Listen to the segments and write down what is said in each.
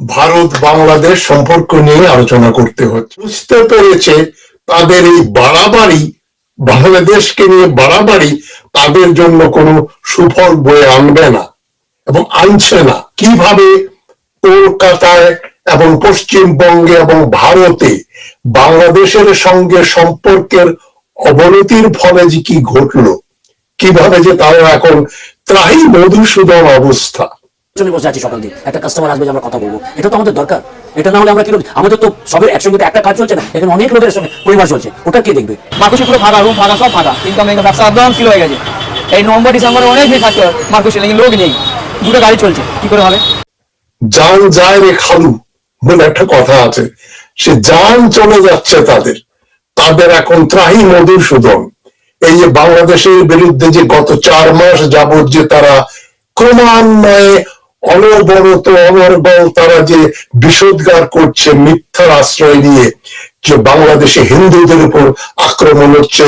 ভারত বাংলাদেশ সম্পর্ক নিয়ে আলোচনা করতে হচ্ছে। বুঝতে পেরেছে তাদের এই বাড়াবাড়ি, বাংলাদেশকে নিয়ে বাড়াবাড়ি তাদের জন্য কোনো সুফল বয়ে আনবে না এবং আনছে না। কীভাবে কলকাতায় এবং পশ্চিমবঙ্গে এবং ভারতে বাংলাদেশের সঙ্গে সম্পর্কের অবনতির ফলে যে কি ঘটলো, কীভাবে যে তারা এখন ত্রাহি মধুসূদন অবস্থা জন্য বসে আছি সকাল দিয়ে একটা কাস্টমার আসবে যে আমরা কথা বলব। এটা তো আমাদের দরকার। এটা না হলে আমরা কি? আমাদের তো সবের একসঙ্গে একটা কাজ চলছে না। এখানে অনেক লোকের সঙ্গে পরিবার চলছে। ওটা কে দেখবে? মার্কুশি পুরো ফাঁকা রুম ফাঁকা সব ফাঁকা। ইনকাম ইনকাম ব্যবসা একদম ফিল হয়ে গেছে। এই নভেম্বর ডিসেম্বরে অনেক ভিড় থাকতে মার্কুশি লেকিন লোক নেই। দুটো গাড়ি চলছে। কি করে হবে? যান যায় রে খালু। বলে একটা কথা আছে। সে যান চলে যাচ্ছে তাদের। তাদের এখন ত্রাহি মধুসূদন এই যে বাংলাদেশের বিরুদ্ধে যে গত চার মাস যাবত যে তারা ক্রমান্বয়ে অনবরত অনর্গল তারা যে বিষোদ্গার করছে মিথ্যার আশ্রয় নিয়ে, যে বাংলাদেশে হিন্দুদের উপর আক্রমণ হচ্ছে,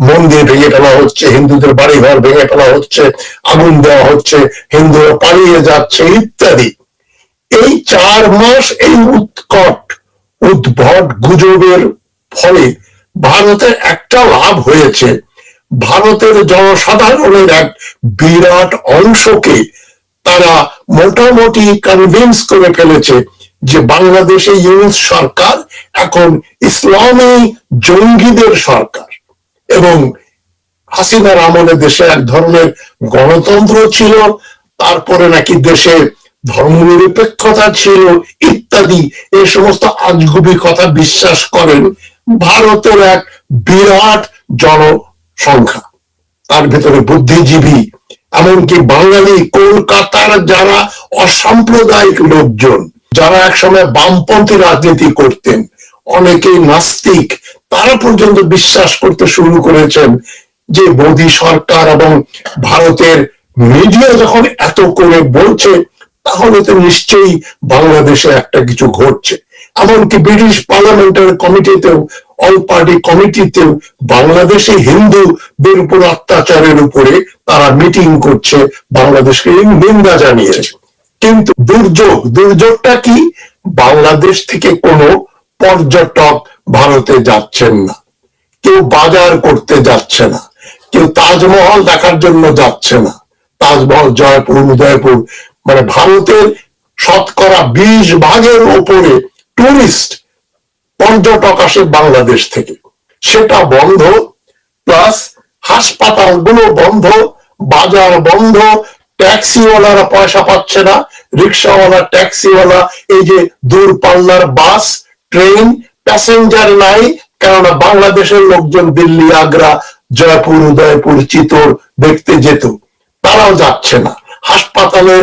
মন্দির ভেঙে ফেলা হচ্ছে, হিন্দুদের বাড়িঘর ভেঙে ফেলা হচ্ছে, আগুন দেওয়া হচ্ছে, হিন্দুরা পালিয়ে যাচ্ছে ইত্যাদি। এই চার মাস এই উৎকট, উদ্ভট গুজবের ফলে ভারতের একটা লাভ হয়েছে। ভারতের জনসাধারণের এক বিরাট অংশকে তারা মোটামুটি কনভিন্স করে ফেলেছে যে বাংলাদেশে ইউনুস সরকার এখন ইসলামী জঙ্গিদের সরকার। এবং হাসিনার আমলে দেশে এক ধরনের গণতন্ত্র ছিল, তারপরে নাকি দেশে ধর্মনিরপেক্ষতা ছিল ইত্যাদি। এই সমস্ত আজগুবি কথা বিশ্বাস করেন ভারতের এক বিরাট জনসংখ্যা। তার ভেতরে বুদ্ধিজীবী এমনকি বাঙালি কলকাতার যারা অসাম্প্রদায়িক লোকজন, যারা একসময় বামপন্থী রাজনীতি করতেন, অনেকেই নাস্তিক, তারা পর্যন্ত বিশ্বাস করতে শুরু করেছেন যে মোদী সরকার এবং ভারতের মিডিয়া যখন এত করে বলছে, তাহলে তো নিশ্চয়ই বাংলাদেশে একটা কিছু ঘটছে। এমনকি ব্রিটিশ পার্লামেন্টের কমিটিতেও অল পার্টি কমিটিতেও বাংলাদেশে হিন্দুদের উপর অত্যাচারের উপরে তারা মিটিং করছে, বাংলাদেশকে নিন্দা জানিয়েছে। কিন্তু দুর্যোগ, দুর্যোগটা কি? বাংলাদেশ থেকে কোনো পর্যটক ভারতে যাচ্ছেন না। কেউ বাজার করতে যাচ্ছে না। কেউ তাজমহল দেখার জন্য যাচ্ছে না। তাজমহল জয়পুর, উদয়পুর মানে ভারতের শতকরা বিশ ভাগের ওপরে টুরিস্ট পর্যটক আসে বাংলাদেশ থেকে। সেটা বন্ধ প্লাস হাসপাতালগুলো বন্ধ, বাজার বন্ধ, ট্যাক্সিওয়ালারা পয়সা পাচ্ছে না, রিক্সাওয়ালা, ট্যাক্সিওয়ালা, এই যে দূরপাল্লার বাস, ট্রেন, প্যাসেঞ্জার নাই, কেননা বাংলাদেশের লোকজন দিল্লি, আগ্রা, জয়পুর, উদয়পুর, চিতোর দেখতে যেত। তারাও যাচ্ছে না। হাসপাতালে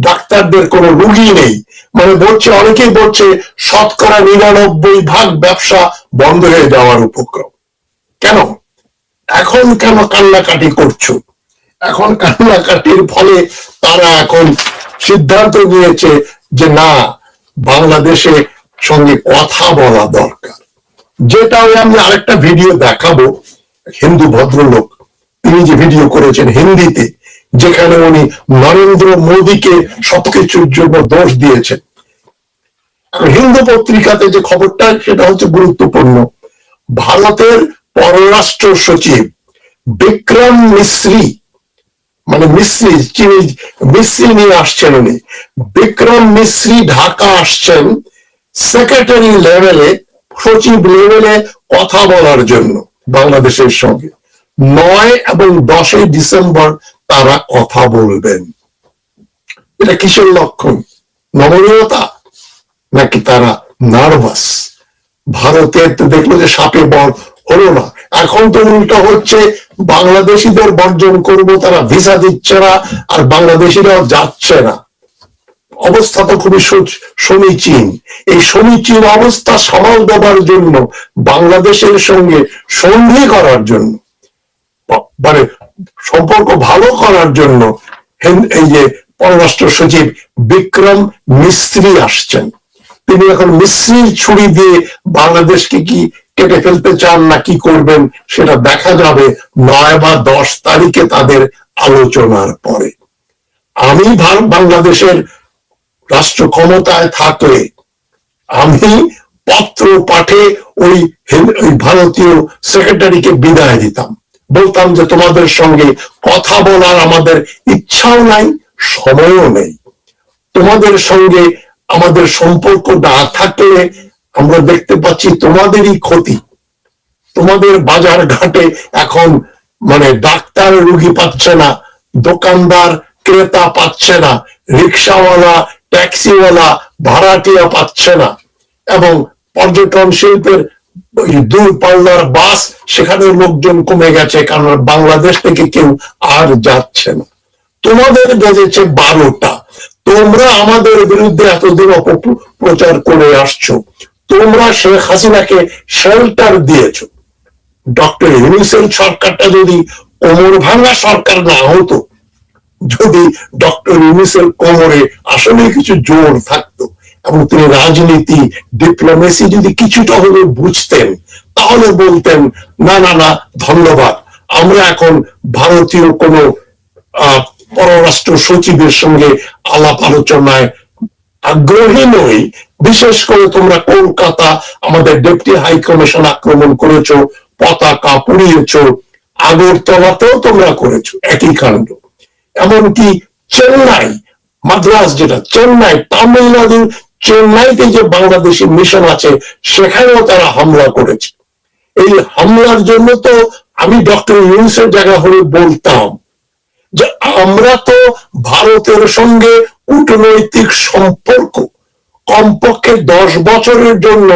ডাক্তারদের কোনো রুগী নেই। মানে বলছে, অনেকেই বলছে, শতকরা নিরানব্বই ভাগ ব্যবসা বন্ধ হয়ে যাওয়ার উপক্রম। কেন? এখন কেন কান্নাকাটি করছ? এখন কান্নাকাটির ফলে তারা এখন সিদ্ধান্ত নিয়েছে যে না, বাংলাদেশে সঙ্গে কথা বলা দরকার। যেটা ওই আমি আরেকটা ভিডিও দেখাবো, হিন্দু ভদ্রলোক। তিনি যে ভিডিও করেছেন হিন্দিতে যেখানে উনি নরেন্দ্র মোদীকে সবকিছুর জন্য দোষ দিয়েছেন। হিন্দু পত্রিকাতে যে খবরটা সেটা হচ্ছে গুরুত্বপূর্ণ। ভারতের পররাষ্ট্র সচিব বিক্রম মিশ্রি মানে মিশ্রি চিনি মিশ্রি নিয়ে আসছেন উনি। বিক্রম মিশ্রি ঢাকা আসছেন সেক্রেটারি লেভেলে সচিব লেভেলে কথা বলার জন্য বাংলাদেশের সঙ্গে। নয় এবং দশই ডিসেম্বর তারা কথা বলবেন। এটা কিসের লক্ষণ? নমনীয়তা? নাকি তারা নার্ভাস? ভারতের দেখল যে সাপে বর হলো না। এখন তো উল্টো হচ্ছে, বাংলাদেশিদের বর্জন করব, তারা ভিসা দিচ্ছে না, আর বাংলাদেশিরাও যাচ্ছে না। অবস্থা তো খুবই সমীচীন। এই সমীচীন অবস্থা সামাল দেওয়ার জন্য, বাংলাদেশের সঙ্গে সন্ধি করার জন্য মানে সম্পর্ক ভালো করার জন্য এই যে পররাষ্ট্র সচিব বিক্রম মিস্ত্রি আসছেন। তিনি এখন মিস্ত্রির ছুরি দিয়ে বাংলাদেশকে কি কেটে ফেলতে চান না কি করবেন সেটা দেখা যাবে নয় বা দশ তারিখে তাদের আলোচনার পরে। আমি বাংলাদেশের রাষ্ট্র ক্ষমতায় থাকলে আমি পত্র পাঠে ওই ভারতীয় সেক্রেটারিকে বিদায় দিতাম। বলতাম যে তোমাদের সঙ্গে কথা বলার আমাদের ইচ্ছাও নাই, সময়ও নেই। তোমাদের সঙ্গে আমাদের সম্পর্ক না থাকলে আমরা দেখতে পাচ্ছি তোমাদেরই ক্ষতি। তোমাদের বাজার ঘাটে এখন মানে ডাক্তার রুগী পাচ্ছে না, দোকানদার ক্রেতা পাচ্ছে না, রিক্সাওয়ালা, ট্যাক্সিওয়ালা, ভাড়াটিয়া পাচ্ছে না। এবং পর্যটন শিল্পের ওই দূর পাল্লার বাস সেখানে লোকজন কমে গেছে, কারণ বাংলাদেশ থেকে কেউ আর যাচ্ছে না। তোমাদের বেজেছে বারোটা। তোমরা আমাদের বিরুদ্ধে এতদিন অপপ্রচার করে আসছো। তোমরা শেখ হাসিনাকে শেল্টার দিয়েছ। ডক্টর ইউনিসের সরকারটা যদি কোমর ভাঙা সরকার না হতো, যদি ডক্টর ইউনিসের কোমরে আসলে কিছু জোর থাকতো এবং তিনি রাজনীতি ডিপ্লোমেসি যদি কিছুটা হলেও বুঝতেন, তাহলে বলতেন, না না না, ধন্যবাদ। আমরা এখন ভারতীয় কোনো পররাষ্ট্র সচিবের সঙ্গে আলাপ আলোচনায় আগ্রহী নই। বিশেষ করে তোমরা কলকাতা, আমাদের ডেপুটি হাই কমিশন আক্রমণ করেছ, পতাকা পুড়িয়েছো, আগরতলাতেও তোমরা করেছ, একই কাণ্ড। এমনকি চেন্নাই মাদ্রাস যেটা, চেন্নাই, তামিলনাড়ু চেন্নাইতে যে বাংলাদেশি মিশন আছে, সেখানেও তারা হামলা করেছে। এই হামলার জন্য তো আমি ডক্টর ইউনুসের জায়গা হলে বলতাম যে আমরা তো ভারতের সঙ্গে কূটনৈতিক সম্পর্ক কমপক্ষে দশ বছরের জন্য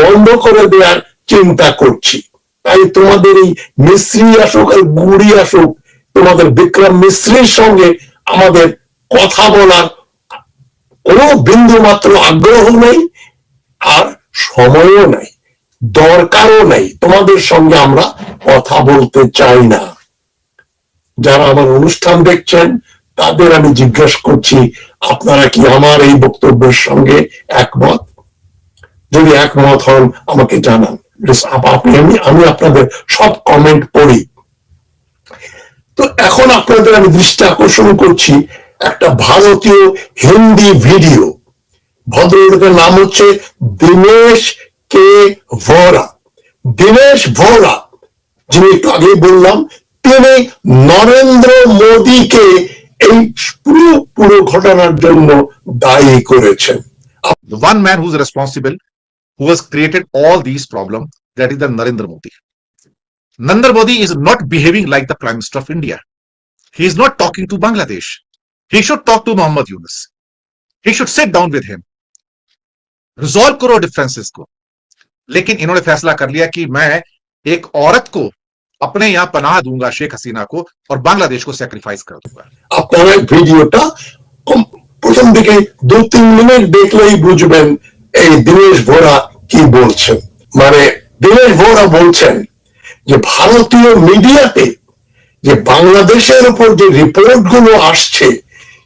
বন্ধ করে দেওয়ার চিন্তা করছি। তাই তোমাদের এই মিস্ত্রি আসুক আর গুড়ি আসুক, তোমাদের বিক্রম মিস্ত্রির সঙ্গে আমাদের কথা বলার কোনো বিন্দু মাত্র আগ্রহ নেই, আর সময়ও নাই, দরকারও নাই। তোমাদের সঙ্গে আমরা কথা বলতে চাই না। যারা আমার অনুষ্ঠান দেখছেন, তাদের আমি জিজ্ঞেস করছি, আপনারা কি আমার এই বক্তব্যের সঙ্গে একমত? যদি একমত হন, আমাকে জানান। আপ- আপনি, আমি আমি আপনাদের সব কমেন্ট পড়ি। তো এখন আপনাদের আমি দৃষ্টি আকর্ষণ করছি একটা ভারতীয় হিন্দি ভিডিও ভদ্রলোকের নাম হচ্ছে দিনেশ কে ভোরা দিনেশ ভোরা যিনি একটু আগেই বললাম তিনি নরেন্দ্র মোদীকে এই পুরো পুরো ঘটনার জন্য দায়ী করেছেন one man who's responsible, who has created all these problems, that is the Narendra Modi. Narendra Modi is not behaving like the Prime Minister of India. He is not talking to Bangladesh. He should talk to Muhammad Yunus. He should sit down with him. Resolve करो differences को. लेकिन इन्होंने फैसला कर लिया कि मैं एक औरत को अपने यहाँ पनाह दूंगा शेख हसीना को और बांग्लादेश को सेक्रीफाइस कर दूंगा আপনারা এই ভিডিওটা কম- প্রথম দিকে দু তিন মিনিট দেখলেই বুঝবেন এই দিনেশ ভোরা কি বলছেন মানে দিনেশ ভোরা বলছেন যে ভারতীয় মিডিয়াতে যে বাংলাদেশের উপর যে রিপোর্ট গুলো আসছে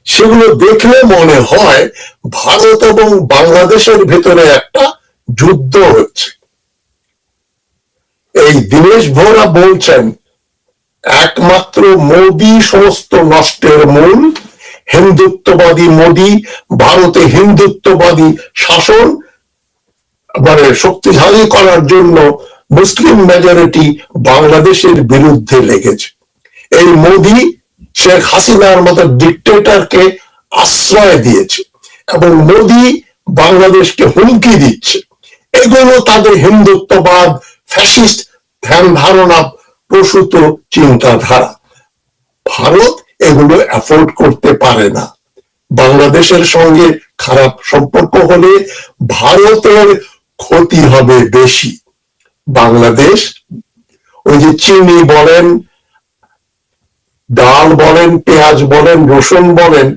সেগুলো দেখলে মনে হয় ভারত এবং বাংলাদেশের ভেতরে একটা যুদ্ধ হচ্ছে। এই দিনেশ ভোরা বলছেন, একমাত্র মোদি সমস্ত নষ্টের মূল, হিন্দুত্ববাদী মোদি, ভারতে হিন্দুত্ববাদী শাসন মানে শক্তিশালী করার জন্য মুসলিম মেজরিটি বাংলাদেশের বিরুদ্ধে লেগেছে। এই মোদি শেখ হাসিনার মতো ডিকটেটরকে আশ্রয় দিয়েছে এবং মোদি বাংলাদেশকে হুমকি দিচ্ছে। এগুলো তাদের হিন্দুত্ববাদ ফ্যাসিস্ট ধ্যান ধারণা প্রসূত চিন্তাধারা। ভারত এগুলো অ্যাফোর্ড করতে পারে না। বাংলাদেশের সঙ্গে খারাপ সম্পর্ক হলে ভারতের ক্ষতি হবে বেশি। বাংলাদেশ, ওই যে চিনি বলেন ডাল বলেন, পেঁয়াজ বলেন, রসুন বলেন,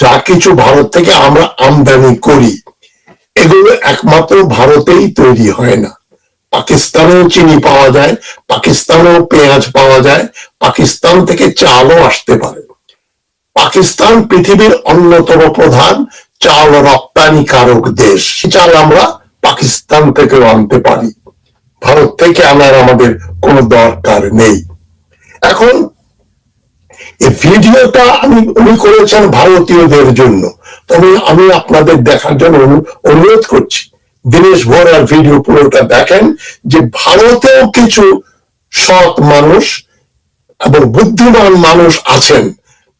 যা কিছু ভারত থেকে আমরা আমদানি করি, এগুলো একমাত্র ভারতেই তৈরি হয় না। পাকিস্তানেও চিনি পাওয়া যায়, পাকিস্তানেও পেঁয়াজ পাওয়া যায়, পাকিস্তান থেকে চালও আসতে পারে। পাকিস্তান পৃথিবীর অন্যতম প্রধান চাল রপ্তানিকারক দেশ। চাল আমরা পাকিস্তান থেকেও আনতে পারি। ভারত থেকে আনার আমাদের কোনো দরকার নেই। এখন এই ভিডিওটা আমি উনি করেছেন ভারতীয়দের জন্য। তবে আমি আপনাদের দেখার জন্য অনুরোধ করছি, দিনেশ ভোরার ভিডিও পুরোটা দেখেন যে ভারতেও কিছু সৎ মানুষ এবং বুদ্ধিমান মানুষ আছেন।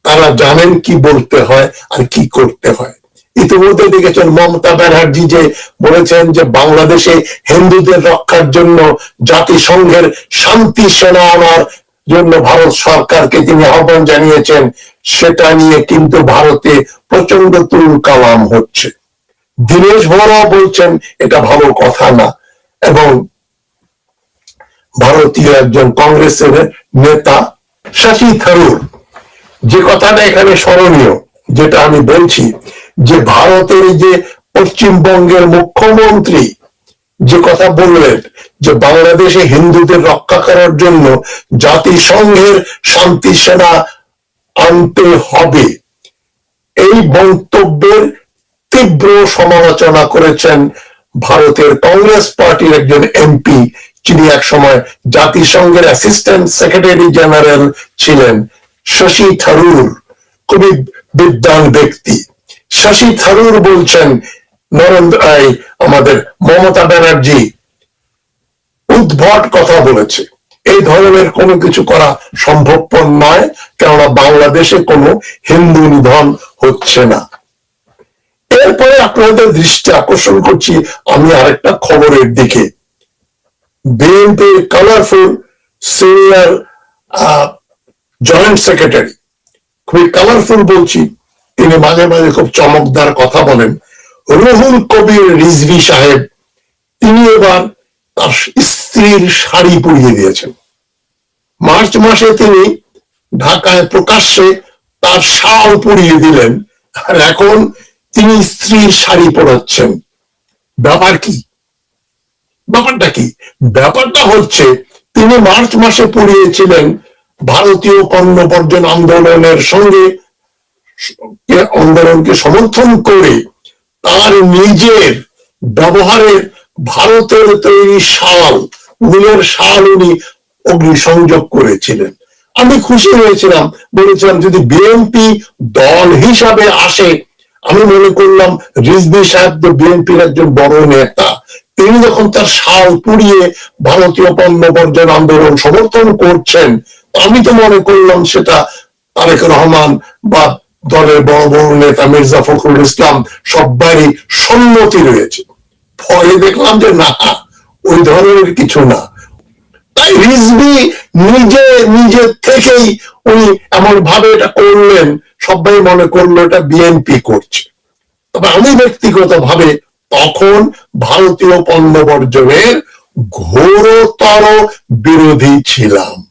তারা জানেন কি বলতে হয় আর কি করতে হয়। ইতিমধ্যে দেখেছেন মমতা ব্যানার্জি যে বলেছেন যে বাংলাদেশে হিন্দুদের রক্ষার জন্য জাতিসংঘের শান্তি সেনা আনার জন্য ভারত সরকারকে তিনি আহ্বান জানিয়েছেন, সেটা নিয়ে কিন্তু ভারতে প্রচণ্ড তুল কালাম হচ্ছে। দীনেশ ভোরা বলছেন, এটা ভালো কথা না। এবং ভারতীয় একজন কংগ্রেসের নেতা শশী থারুর, যে কথাটা এখানে স্মরণীয়, যেটা আমি বলছি, যে ভারতের যে পশ্চিমবঙ্গের মুখ্যমন্ত্রী যে কথা বললেন যে বাংলাদেশে হিন্দুদের রক্ষা করার জন্য জাতিসংঘের শান্তি সেনা আনতে হবে। এই মন্তব্যের তীব্র সমালোচনা করেছেন ভারতের কংগ্রেস পার্টির একজন এমপি, যিনি এক সময় জাতিসংঘের অ্যাসিস্ট্যান্ট সেক্রেটারি জেনারেল ছিলেন, শশী থারুর। খুবই বিদ্বান ব্যক্তি। শশী থারুর বলছেন আমাদের মমতা ব্যানার্জি উদ্ভট কথা বলেছে। এই ধরনের কোনো কিছু করা সম্ভবপর নয়, কেননা বাংলাদেশে কোনো হিন্দু নিধন হচ্ছে না। এরপরে আপনাদের দৃষ্টি আকর্ষণ করছি আমি আরেকটা খবরের দিকে। বিএনপির কালারফুল সিনিয়র জয়েন্ট সেক্রেটারি খুবই কালারফুল বলছি। তিনি মাঝে মাঝে খুব চমকদার কথা বলেন। রুহুল কবির রিজভি সাহেব, তিনি এবার তার স্ত্রীর শাড়ি পরিয়ে দিয়েছেন। মার্চ মাসে তিনি ঢাকায় প্রকাশ্যে তার শাল পরিয়ে দিলেন আর এখন তিনি স্ত্রীর শাড়ি পরাচ্ছেন। ব্যাপার কি? ব্যাপারটা কি? ব্যাপারটা হচ্ছে, তিনি মার্চ মাসে পড়িয়েছিলেন ভারতীয় পণ্য বর্জন আন্দোলনের সঙ্গে আন্দোলনকে সমর্থন করে তার নিজের ব্যবহারের ভারতের তৈরি শাল, উলের শাল উনি অগ্নিসংযোগ করেছিলেন। আমি খুশি হয়েছিলাম, বলেছিলাম যদি বিএনপি দল হিসাবে আসে, আমি মনে করলাম রিজবি সাহেব তো বিএনপির একজন বড় নেতা, তিনি যখন তার শাল পুড়িয়ে ভারতীয় পণ্য বর্জন আন্দোলন সমর্থন করছেন, আমি তো মনে করলাম সেটা তারেক রহমান বা দলের বড় বড় নেতা মির্জা ফখরুল ইসলাম সবারই সম্মতি রয়েছে। ফলে দেখলাম যে না, ওই ধরনের কিছু না। তাই রিজভি নিজে নিজে থেকেই উনি এমন ভাবে এটা করলেন, সবাই মনে করল এটা বিএনপি করছে। তবে আমি ব্যক্তিগত ভাবে তখন ভারতীয় পণ্য বর্জনের ঘোরতর বিরোধী ছিলাম।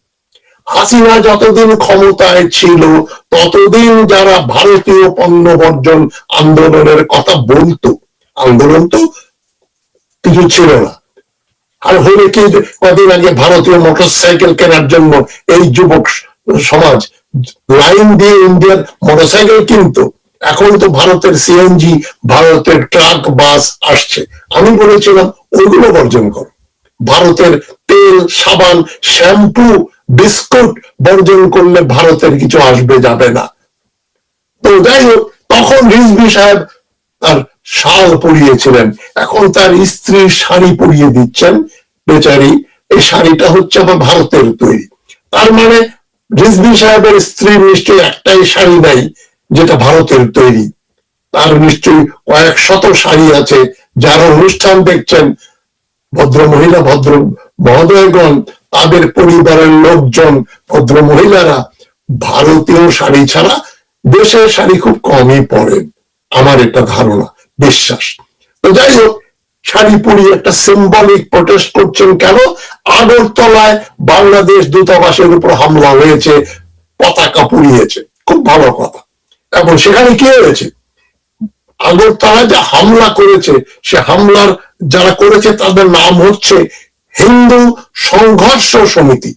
হাসিনা যতদিন ক্ষমতায় ছিল, ততদিন যারা ভারতীয় পণ্য বর্জন আন্দোলনের কথা বলতো, আন্দোলন তো কিছু ছিল না। আর হলে কি কদিন আগে ভারতীয় মোটর সাইকেল কেনার জন্য এই যুবক সমাজ লাইন দিয়ে ইন্ডিয়ার মোটর সাইকেল কিনতো? এখন তো ভারতের সিএনজি ভারতের ট্রাক, বাস আসছে। আমি বলেছিলাম ওইগুলো বর্জন করো। ভারতের তেল, সাবান, শ্যাম্পু বিস্কুট বর্জন করলে ভারতের কিছু আসবে যাবে না। তো যাই হোক, তখন রিজভি সাহেব তার শাল পরিয়েছিলেন। এখন তার স্ত্রীর শাড়ি পরিয়ে দিচ্ছেন, বেচারি। এই শাড়িটা হচ্ছে আবার ভারতের তৈরি। তার মানে রিজভি সাহেবের স্ত্রীর নিশ্চয়ই একটাই শাড়ি নাই, যেটা ভারতের তৈরি। তার নিশ্চয়ই কয়েক শত শাড়ি আছে। যারা অনুষ্ঠান দেখছেন ভদ্র মহিলা ভদ্র মহোদয়গণ তাদের পরিবারের লোকজন, ভদ্র মহিলারা, ভারতীয় শাড়ি ছাড়া দেশের শাড়ি খুব কমই পরেন আমার এটা ধারণা, বিশ্বাস। তো যাই হোক, শাড়ি পরিয়ে একটা সিম্বলিক প্রটেস্ট করছেন কেন? আগরতলায় বাংলাদেশ দূতাবাসের উপর হামলা হয়েছে, পতাকা পুড়িয়েছে। খুব ভালো কথা। এখন সেখানে কি হয়েছে? আগরতলায় যে হামলা করেছে, সে হামলার যারা করেছে, তাদের নাম হচ্ছে হিন্দু সংঘর্ষ সমিতি।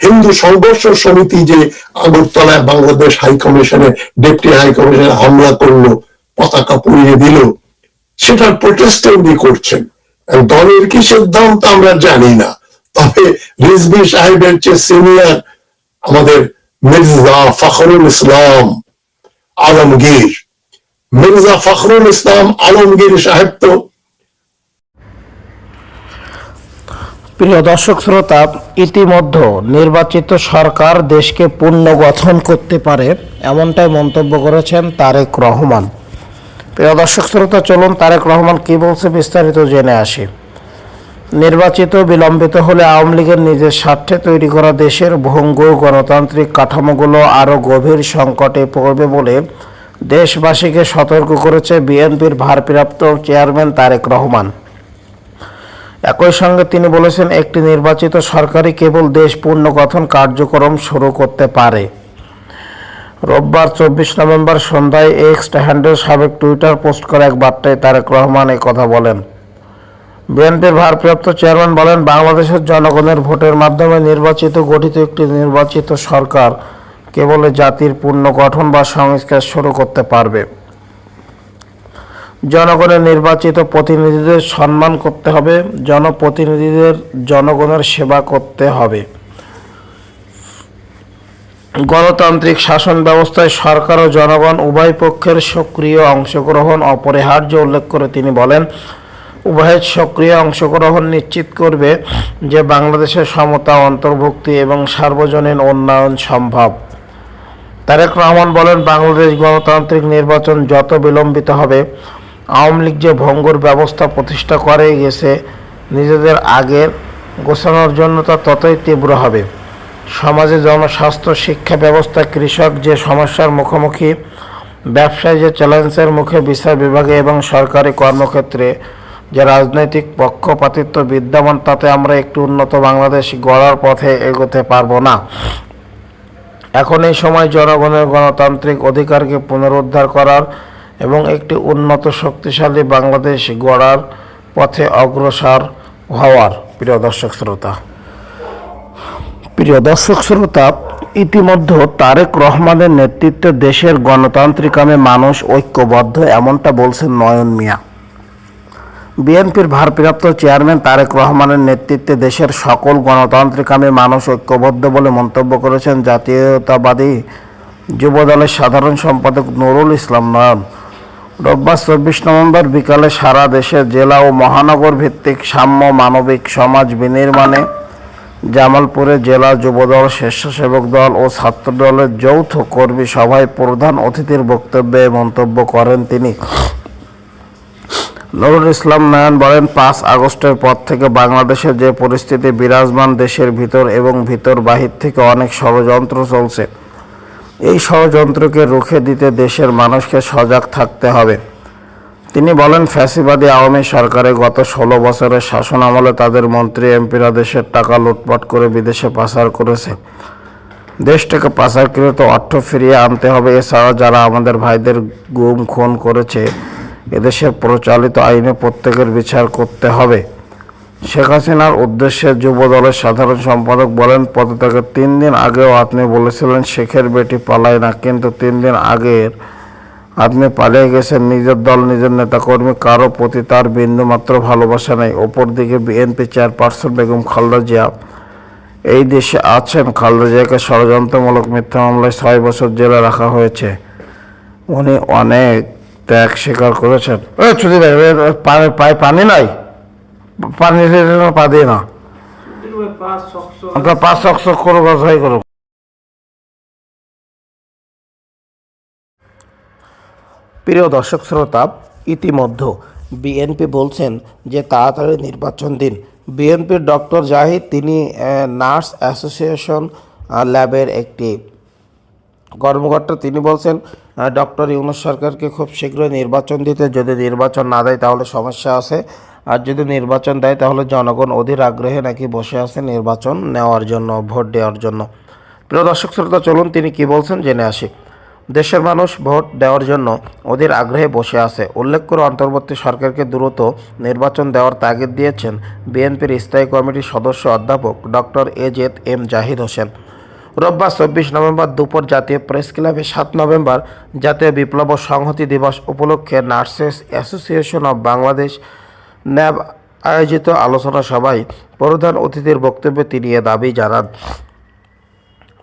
হিন্দু সংঘর্ষ সমিতি যে আগরতলায় বাংলাদেশ হাই কমিশনে ডেপুটি হাই কমিশনে হামলা করল, পতাকা পুড়িয়ে দিল, সেটার প্রোটেস্টে উনি করছেন। দলের কি সিদ্ধান্ত আমরা জানি না। তবে রিজবি সাহেবের চেয়ে সিনিয়র আমাদের মির্জা ফখরুল ইসলাম আলমগীর, মির্জা ফখরুল ইসলাম আলমগীর সাহেব তো প্রিয় দর্শক শ্রোতা, ইতিমধ্যে নির্বাচিত সরকার দেশকে পুনর্গঠন করতে পারে এমনটাই মন্তব্য করেছেন তারেক রহমান। প্রিয় দর্শক শ্রোতা, চলুন তারেক রহমান কি বলছে বিস্তারিত জেনে আসি। নির্বাচিত, বিলম্বিত হলে আওয়ামী লীগের নিজের স্বার্থে তৈরি করা দেশের ভঙ্গুর গণতান্ত্রিক কাঠামোগুলো আরও গভীর সংকটে পড়বে বলে দেশবাসীকে সতর্ক করেছে বিএনপির ভারপ্রাপ্ত চেয়ারম্যান তারেক রহমান। একই সঙ্গে তিনি বলেছেন, একটি নির্বাচিত সরকারই কেবল দেশ পুনর্গঠন কার্যক্রম শুরু করতে পারে। রোববার চব্বিশ নভেম্বর সন্ধ্যায় এক্স হ্যান্ডেল সাবেক টুইটার পোস্ট করে এক বার্তায় তারেক রহমান কথা বলেন। বিএনপির ভারপ্রাপ্ত চেয়ারম্যান বলেন, বাংলাদেশের জনগণের ভোটের মাধ্যমে নির্বাচিত, গঠিত একটি নির্বাচিত সরকার কেবল জাতির পুনর্গঠন বা সংস্কার শুরু করতে পারবে। জনগণের নির্বাচিত প্রতিনিধিদের সম্মান করতে হবে, জনপ্রতিনিধিদের জনগণের সেবা করতে হবে। গণতান্ত্রিক শাসন ব্যবস্থায় সরকার ও জনগণ উভয় পক্ষের সক্রিয় অংশগ্রহণ অপরিহার্য উল্লেখ করে তিনি বলেন উভয়ের সক্রিয় অংশগ্রহণ নিশ্চিত করবে যে বাংলাদেশের সমতা, অন্তর্ভুক্তি এবং সার্বজনীন উন্নয়ন সম্ভব। তারেক রহমান বলেন, বাংলাদেশ গণতান্ত্রিক নির্বাচন যত বিলম্বিত হবে আওয়ামী লীগ যে ভঙ্গুর ব্যবস্থা প্রতিষ্ঠা করে গেছে, নিজেদের আগের গোছানোর জন্য তা ততই তীব্র হবে। সমাজে জনস্বাস্থ্য, শিক্ষা ব্যবস্থা, কৃষক যে সমস্যার মুখোমুখি, ব্যবসায় যে চ্যালেঞ্জের মুখে বিচার বিভাগে এবং সরকারি কর্মক্ষেত্রে যে রাজনৈতিক পক্ষপাতিত্ব বিদ্যমান, তাতে আমরা একটি উন্নত বাংলাদেশ গড়ার পথে এগোতে পারব না। এখন এই সময় জনগণের গণতান্ত্রিক অধিকারকে পুনরুদ্ধার করার এবং একটি উন্নত শক্তিশালী বাংলাদেশ গড়ার পথে অগ্রসর হওয়ার। প্রিয় দর্শক শ্রোতা, প্রিয় দর্শক শ্রোতা, ইতিমধ্যে তারেক রহমানের নেতৃত্বে দেশের গণতান্ত্রিকামে মানুষ ঐক্যবদ্ধ, এমনটা বলছেন নয়ন মিয়া। বিএনপির ভারপ্রাপ্ত চেয়ারম্যান তারেক রহমানের নেতৃত্বে দেশের সকল গণতান্ত্রিকামী মানুষ ঐক্যবদ্ধ বলে মন্তব্য করেছেন জাতীয়তাবাদী যুবদলের সাধারণ সম্পাদক নুরুল ইসলাম নয়ন। রোববার চব্বিশ নভেম্বর বিকালে সারা দেশে জেলা ও মহানগর ভিত্তিক সাম্য মানবিক সমাজ বিনির্মাণে জামালপুরে জেলা যুবদল, স্বেচ্ছাসেবক দল ও ছাত্র দলের যৌথ কর্মী সভায় প্রধান অতিথির বক্তব্যে মন্তব্য করেন তিনি। নুরুল ইসলাম নয়ন বলেন, পাঁচ আগস্টের পর থেকে বাংলাদেশের যে পরিস্থিতি বিরাজমান দেশের ভিতর এবং ভিতর বাহির থেকে অনেক ষড়যন্ত্র চলছে। এই ষড়যন্ত্রকে রুখে দিতে দেশের মানুষকে সজাগ থাকতে হবে। তিনি বলেন, ফ্যাসিবাদী আওয়ামী সরকারের গত ষোলো বছরের শাসন আমলে তাদের মন্ত্রী, এমপিরা দেশের টাকা লুটপাট করে বিদেশে পাচার করেছে। দেশটাকে পাচারকৃত অর্থ ফিরিয়ে আনতে হবে, এছাড়া যারা আমাদের ভাইদের গুম, খুন করেছে, এদেশের প্রচলিত আইনে প্রত্যেকের বিচার করতে হবে। শেখ হাসিনার উদ্দেশ্যে যুব দলের সাধারণ সম্পাদক বলেন, পদত্যাগের তিন দিন আগেও আপনি বলেছিলেন, শেখের বেটি পালায় না। কিন্তু তিন দিন আগের আপনি পালিয়ে গেছেন, নিজের দল, নিজের নেতাকর্মী, কারও প্রতি তার বিন্দুমাত্র ভালোবাসা নেই। অপরদিকে বিএনপি চেয়ারপারসন বেগম খালদা জিয়া এই দেশে আছেন। খালদা জিয়াকে ষড়যন্ত্রমূলক মিথ্যা মামলায় ছয় বছর জেলে রাখা হয়েছে। উনি অনেক ত্যাগ স্বীকার করেছেন। পায়ে পানি নাই? পানি পা দিয়ে না করো করো। প্রিয় দর্শক শ্রোতা, ইতিমধ্যে বিএনপি বলছেন যে তাড়াতাড়ি নির্বাচন দিন। বিএনপির ডক্টর জাহিদ, তিনি নার্স অ্যাসোসিয়েশন ল্যাবের একটি কর্মকর্তা। তিনি বলছেন ডক্টর ইউনুস সরকারকে খুব শীঘ্রই নির্বাচন দিতে, যদি নির্বাচন না দেয় তাহলে সমস্যা আছে। আর যদি নির্বাচন দেয়, তাহলে জনগণ অধীর আগ্রহে নাকি বসে আছে নির্বাচন নেওয়ার জন্য, ভোট দেওয়ার জন্য। প্রিয় দর্শক শ্রোতা, চলুন তিনি কি বলছেন জেনে আসি। দেশের মানুষ ভোট দেওয়ার জন্য অধীর আগ্রহে বসে আছে। উল্লেখ করে অন্তর্বর্তী সরকারকে দ্রুত নির্বাচন দেওয়ার তাগিদ দিয়েছেন বিএনপির স্থায়ী কমিটির সদস্য অধ্যাপক doctor A Z M Zahid Hossain. রোববার চব্বিশ নভেম্বর দুপুর জাতীয় প্রেস ক্লাবে সাত নভেম্বর জাতীয় বিপ্লব সংহতি দিবস উপলক্ষে nurses association of Bangladesh NAB আয়োজিত আলোচনা সভায় প্রধান অতিথির বক্তব্যে তিনি এ দাবি জানান।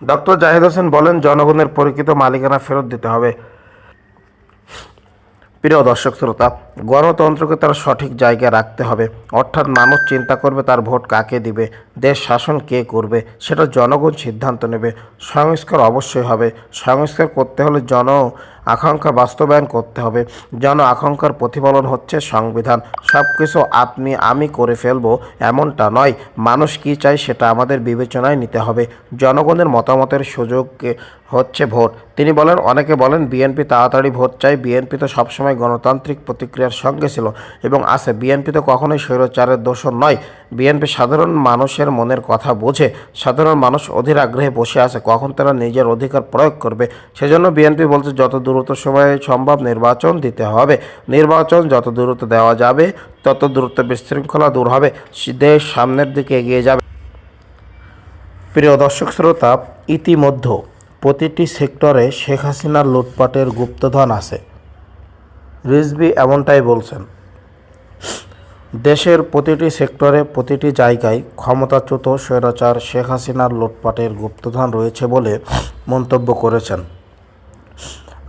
ডক্টর জাহিদ হোসেন বলেন, জনগণের পরিচিত মালিকানা ফেরত দিতে হবে। প্রিয় দর্শক শ্রোতা, গণতন্ত্রকে তার সঠিক জায়গায় রাখতে হবে। অর্থাৎ মানুষ চিন্তা করবে তার ভোট কাকে দিবে, দেশ শাসন কে করবে, সেটা জনগণ সিদ্ধান্ত নেবে। সংস্কার অবশ্যই হবে। সংস্কার করতে হলে জন আকাঙ্ক্ষা বাস্তবায়ন করতে হবে। যেন আকাঙ্ক্ষার প্রতিফলন হচ্ছে সংবিধান। সব কিছু আপনি আমি করে ফেলব এমনটা নয়। মানুষ কি চায় সেটা আমাদের বিবেচনায় নিতে হবে। জনগণের মতামতের সুযোগ এ, হচ্ছে ভোট। তিনি বলেন, অনেকে বলেন, বিএনপি তাড়াতাড়ি ভোট চাই বিএনপি তো সবসময় গণতান্ত্রিক প্রতিক্রিয়ার সঙ্গে ছিল এবং আছে। বিএনপি তো কখনোই স্বৈরাচারের দোষর নয়। বিএনপি সাধারণ মানুষের মনের কথা বোঝে। সাধারণ মানুষ অধীর আগ্রহে বসে আছে। কখন তারা নিজের অধিকার প্রয়োগ করবে? সেজন্য বিএনপি বলছে, যত দ্রুত সময়ে সম্ভব নির্বাচন দিতে হবে। নির্বাচন যত দ্রুত দেওয়া যাবে, তত দ্রুত বিশৃঙ্খলা দূর হবে। দেশ সামনের দিকে এগিয়ে যাবে। প্রিয় দর্শক, শ্রোতা, ইতিমধ্যে প্রতিটি সেক্টরে শেখ হাসিনার লুটপাটের গুপ্তধন আছে। রিজবি এমনটাই বলছেন, দেশের প্রতিটি সেক্টরে, প্রতিটি জায়গায় ক্ষমতাচ্যুত স্বৈরাচার শেখ হাসিনার লুটপাটের গুপ্তধন রয়েছে বলে মন্তব্য করেছেন।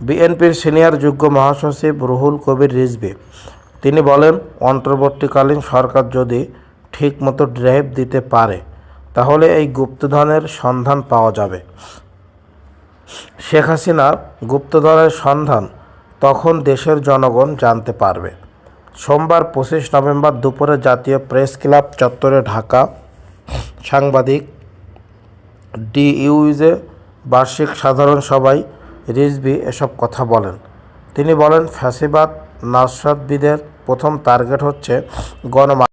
বিএনপির সিনিয়র যুগ্ম মহাসচিব রুহুল কবির রিজভি, তিনি বলেন, অন্তর্বর্তীকালীন সরকার যদি ঠিকমতো ড্রাইভ দিতে পারে, তাহলে এই গুপ্তধনের সন্ধান পাওয়া যাবে। শেখ হাসিনার গুপ্তধনের সন্ধান তখন দেশের জনগণ জানতে পারবে। সোমবার পঁচিশ নভেম্বর দুপুরে জাতীয় প্রেস ক্লাব চত্বরে ঢাকা, সাংবাদিক ডিইউজে বার্ষিক সাধারণ সভায় রিজভি এসব কথা বলেন। তিনি বলেন, ফ্যাসিবাদ, নাসরাতবিদের প্রথম টার্গেট হচ্ছে গণমা